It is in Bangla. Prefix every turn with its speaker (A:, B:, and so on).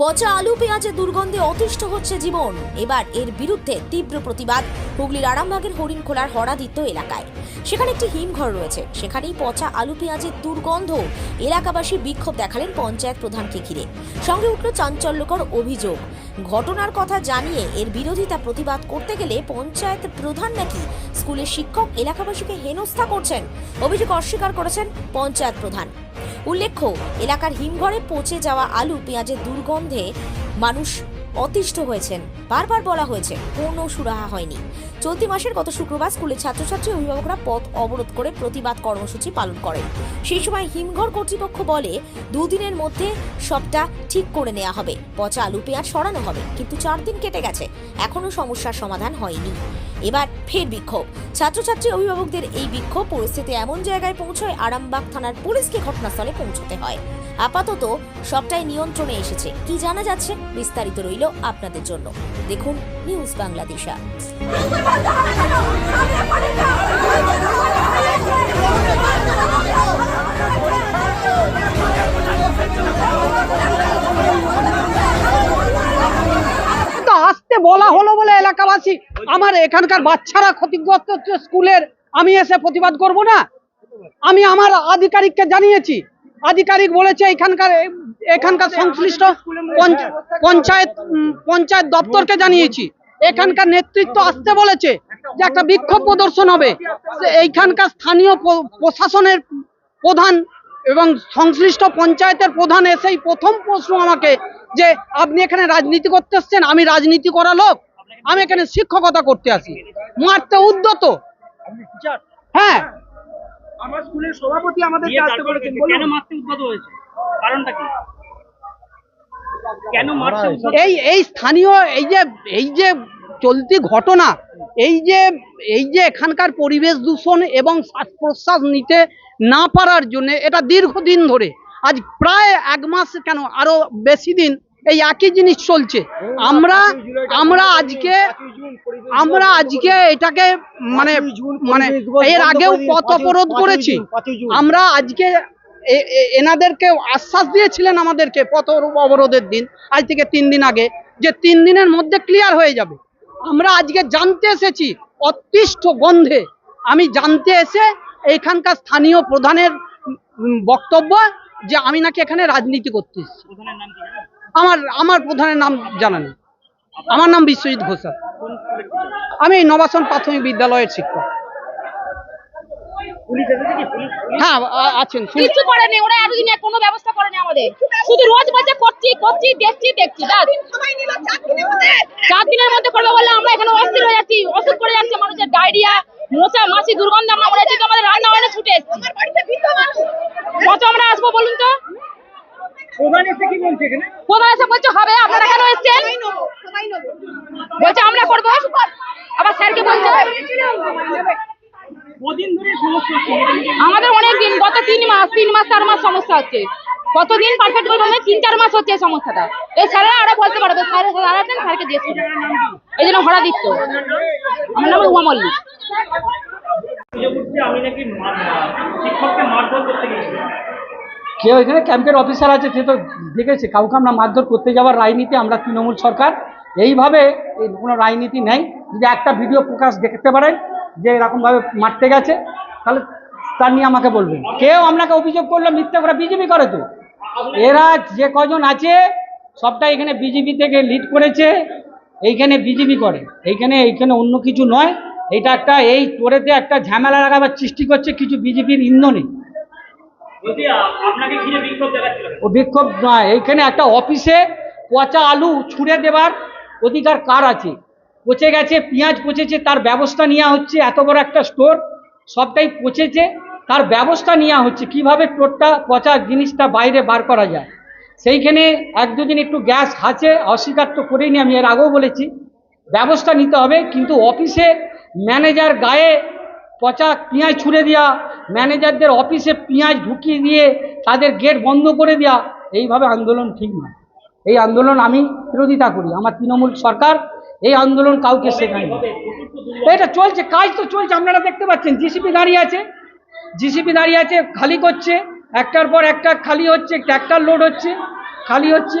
A: পচা আলু পেঁয়াজের দুর্গন্ধে অতিষ্ঠ হচ্ছে জীবন। এবার এর বিরুদ্ধে তীব্র প্রতিবাদ হুগলির আরামবাগের হরিণখোলার হরাদিত্য এলাকায়। সেখানে একটি হিমঘর রয়েছে। সেখানেই পচা আলু পেঁয়াজের দুর্গন্ধ এলাকাবাসী বিক্ষোভ দেখালেন পঞ্চায়েত প্রধানকে ঘিরে সঙ্গে উঠল চাঞ্চল্যকর অভিযোগ। ঘটনার কথা জানিয়ে এর বিরোধিতা প্রতিবাদ করতে গেলে পঞ্চায়েত প্রধান নাকি স্কুলের শিক্ষক এলাকাবাসীকে হেনস্থা করছেন? অভিযোগ অস্বীকার করেছেন পঞ্চায়েত প্রধান। উল্লেখ্য এলাকার হিমঘরে পচে যাওয়া আলু পেঁয়াজের দুর্গন্ধে মানুষ অতিষ্ঠ হয়েছেন। বারবার বলা হয়েছে কোনো সুরাহা হয়নি। চলতি মাসের গত শুক্রবার স্কুলের ছাত্রছাত্রী অভিভাবকরা পথ অবরোধ করে প্রতিবাদ কর্মসূচি পালন করেন। সেই সময় হিমঘর কর্তৃপক্ষ বলে, দুদিনের মধ্যে সবটা ঠিক করে নেওয়া হবে। পচা আলু, পেঁয়াজ সরানো হবে, কিন্তু চার দিন কেটে গেছে। এখনও সমস্যার সমাধান হয়নি। এবার ফের বিক্ষোভ। ছাত্রছাত্রী অভিভাবকদের এই বিক্ষোভ পরিস্থিতি এমন জায়গায় পৌঁছয় আরামবাগ থানার পুলিশকে ঘটনাস্থলে পৌঁছতে হয়। আপাতত সবটাই নিয়ন্ত্রণে এসেছে। কি জানা যাচ্ছে? বিস্তারিত রইল আপনাদের জন্য। দেখুন নিউজ বাংলাদেশা।
B: আসতে বলা হলো বলে এলাকাবাসী। আমার এখানকার বাচ্চারা ক্ষতিগ্রস্ত হচ্ছে স্কুলের। আমি এসে প্রতিবাদ করব না। আমি আমার আধিকারিককে জানিয়েছি আধিকারিক বলেছে এখানকার এখানকার সংশ্লিষ্ট পঞ্চ- পঞ্চায়েত পঞ্চায়েত দপ্তরকে জানিয়েছি। এখানকার নেতৃত্ব আসতে বলেছে যে একটা বিক্ষোভ প্রদর্শন হবে। এইখানকার স্থানীয় প্রশাসনের প্রধান এবং সংশ্লিষ্ট পঞ্চায়েতের প্রধান এসেই প্রথম প্রশ্ন আমাকে যে আপনি এখানে রাজনীতি করতে এসছেন আমি রাজনীতি করা লোক আমি এখানে শিক্ষকতা করতে আসি। মারতে উদ্যত। হ্যাঁ
C: আমার স্কুলের সভাপতি আমাদের আসতে বলেছেন
D: কেন মারতে উদ্যত হয়েছে? কারণটা কি? কেন মারতে
B: এই এই স্থানীয় এই যে এই যে চলতি ঘটনা এই যে এই যে এখানকার পরিবেশ দূষণ এবং শ্বাস প্রশ্বাস নিতে না পারার জন্য এটা দীর্ঘদিন ধরে আজ প্রায় এক মাস কেন আরও বেশি দিন এই একই জিনিস চলছে। আমরা আমরা আজকে আমরা আজকে এটাকে মানে মানে এর আগেও পথ অবরোধ করেছি। আমরা আজকে এনাদেরকে আশ্বাস দিয়েছিলেন আমাদেরকে পথ অবরোধের দিন, আজ থেকে তিন দিন আগে, যে তিন দিনের মধ্যে ক্লিয়ার হয়ে যাবে। আমরা আজকে জানতে এসেছি অতিষ্ঠ গন্ধে। আমি জানতে এসে এখানকার স্থানীয় প্রধানের বক্তব্য যে আমি নাকি এখানে রাজনীতি করতে আমার আমার প্রধানের নাম জানা নেই আমার নাম বিশ্বজিৎ ঘোষা
D: কোন স্কুলের টিচার?
B: আমি নবাসন প্রাথমিক বিদ্যালয়ের শিক্ষক? হ্যাঁ আছেন
E: কিছু করেনি ওরা এতদিনে কোনো ব্যবস্থা করেনি আমাদের শুধু রোজ বলছে করছি করছি দেখছি। চার দিনের মধ্যে করবে বললে আমরা এখানে অস্থির হয়ে যাচ্ছি করে যাচ্ছে মানুষের ডায়রিয়া মোচা মাছি দুর্গন্ধ আমরা মনে হচ্ছে আমাদের রান্না ছুটে এসছি। কত আমরা আসব বলুন তো
D: প্রধান এসে কি বলছে এখানে?
E: প্রধান এসে বলছে হবে আপনারা কেন এসছেন? বলছে আমরা করব। আবার স্যারকে বলছে
D: কদিন ধরে সমস্যা হচ্ছে? এটা নিয়ে
E: আমাদের অনেক দিন গত তিন মাস তিন মাস চার মাস সমস্যা হচ্ছে। কতদিন পারফেক্ট করে বলবে তিন চার মাস হচ্ছে এই সমস্যাটা। এই স্যারেরা আরও বলতে পারবে স্যার স্যার আছেন স্যারকে জিজ্ঞেস করুন এই জন্য হরা দিত আমার নাম উমা মল্লিক।
D: আমি নাকি শিক্ষককে মারধর করতে গেছিলাম
F: কেউ এখানে ক্যাম্পের অফিসার আছে, সে তো দেখেছে কাউকে আমরা মারধর করতে যাওয়ার রাজনীতি আমরা তৃণমূল সরকার। এইভাবে এই কোনো রাজনীতি নেই। যদি একটা ভিডিও প্রকাশ দেখতে পারেন যে এরকমভাবে মারতে গেছে, তাহলে তার নিয়ে আমাকে বলবেন। কেউ আপনাকে অভিযোগ করলে মিথ্যে করে, বিজেপি করে তো। এরা যে কজন আছে সবটা এখানে বিজেপি থেকে লিড করেছে, এইখানে বিজেপি করে। এইখানে এইখানে অন্য কিছু নয়। এটা একটা, এই তোরেতে একটা ঝামেলা লাগাবার সৃষ্টি করছে, কিছু বিজেপির ইন্ধনে
D: বলছি আ- আপনাকে ঘিরে বিক্ষোভ দেখাচ্ছিল
F: ও বিক্ষোভ নয়, এইখানে একটা অফিসে পচা আলু ছুঁড়ে দেবার অধিকার কার আছে? পচে গেছে, পেঁয়াজ পচেছে, তার ব্যবস্থা নেওয়া হচ্ছে, এত বড় একটা স্টোর, সবটাই পচেছে, তার ব্যবস্থা নেওয়া হচ্ছে। কীভাবে টোরটা পচা জিনিসটা বাইরে বার করা যায়? সেইখানে এক দুদিন একটু গ্যাস আছে অস্বীকার তো করিনি আমি, এর আগেও বলেছি। ব্যবস্থা নিতে হবে, কিন্তু অফিসে ম্যানেজার গায়ে পচা পেঁয়াজ ছুঁড়ে দেওয়া ম্যানেজারদের অফিসে পেঁয়াজ ঢুকিয়ে দিয়ে তাদের গেট বন্ধ করে দেওয়া এইভাবে আন্দোলন ঠিক নয়। এই আন্দোলন আমি বিরোধিতা করি, আমার তৃণমূল সরকার এই আন্দোলন কাউকে শেখায়নি। এটা চলছে, কাজ তো চলছে, আপনারা দেখতে পাচ্ছেন, জিসিপি দাঁড়িয়ে আছে। জিসিপি দাঁড়িয়ে আছে, খালি করছে, একটার পর একটা খালি হচ্ছে ট্র্যাক্টর লোড হচ্ছে, খালি হচ্ছে।